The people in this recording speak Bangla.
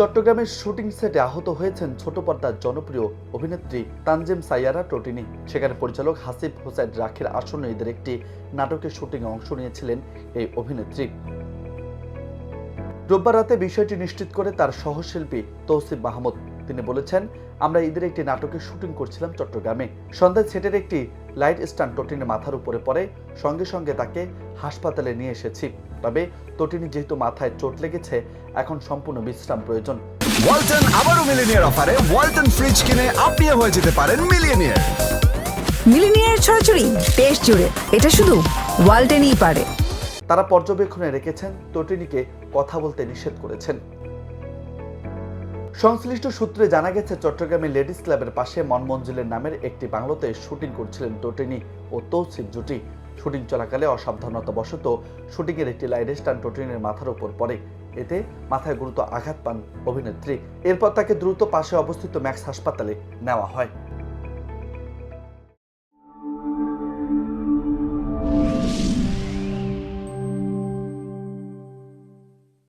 চট্টগ্রামের শুটিং সেটে আহত হয়েছেন ছোট পর্দার জনপ্রিয় অভিনেত্রী তানজিম সাইয়ারা টোটিনি। সেখানে পরিচালক হাসিব হোসেন রাখির আসন্ন ঈদের একটি নাটকের শুটিংয়ে অংশ নিয়েছিলেন এই অভিনেত্রী। রোববার রাতে বিষয়টি নিশ্চিত করে তার সহশিল্পী তৌসিফ মাহমুদ। তিনি বলেছেন, আমরা ঈদের একটি নাটকের শুটিং করছিলাম চট্টগ্রামে। সন্ধ্যায় সেটের একটি লাইট স্ট্যান্ড টটিনের মাথার উপরে পড়ে। সঙ্গে সঙ্গে তাকে হাসপাতালে নিয়ে এসেছি। তবে টটিনি যেহেতু মাথায় চোট লেগেছে এখন সম্পূর্ণ বিশ্রাম প্রয়োজন। ওয়ালটন আবারও মিলিনিয়ার অফারে ওয়ালটন ফ্রিজ কিনে আপনিও হয়ে যেতে পারেন মিলিয়নিয়ার মিলিনিয়ার ছড়াছড়ি দেশ জুড়ে এটা শুধু ওয়ালটেনই পারে। তারা পর্যবেক্ষণে রেখেছেন তটিনীকে কথা বলতে নিষেধ করেছেন। সংশ্লিষ্ট সূত্রে জানা গেছে চট্টগ্রামে লেডিস ক্লাবের পাশে মনমঞ্জিলের নামের একটি বাংলোতে শুটিং করছিলেন টোটিনি ও তৌসিফ জুটি। শুটিং চলাকালে অসাবধানতাবশত শুটিংয়ের একটি লাইট স্ট্যান্ড টোটিনের মাথার উপর পড়ে। এতে মাথায় গুরুতর আঘাত পান অভিনেত্রী। এরপর তাকে দ্রুত পাশে অবস্থিত ম্যাক্স হাসপাতালে নেওয়া হয়।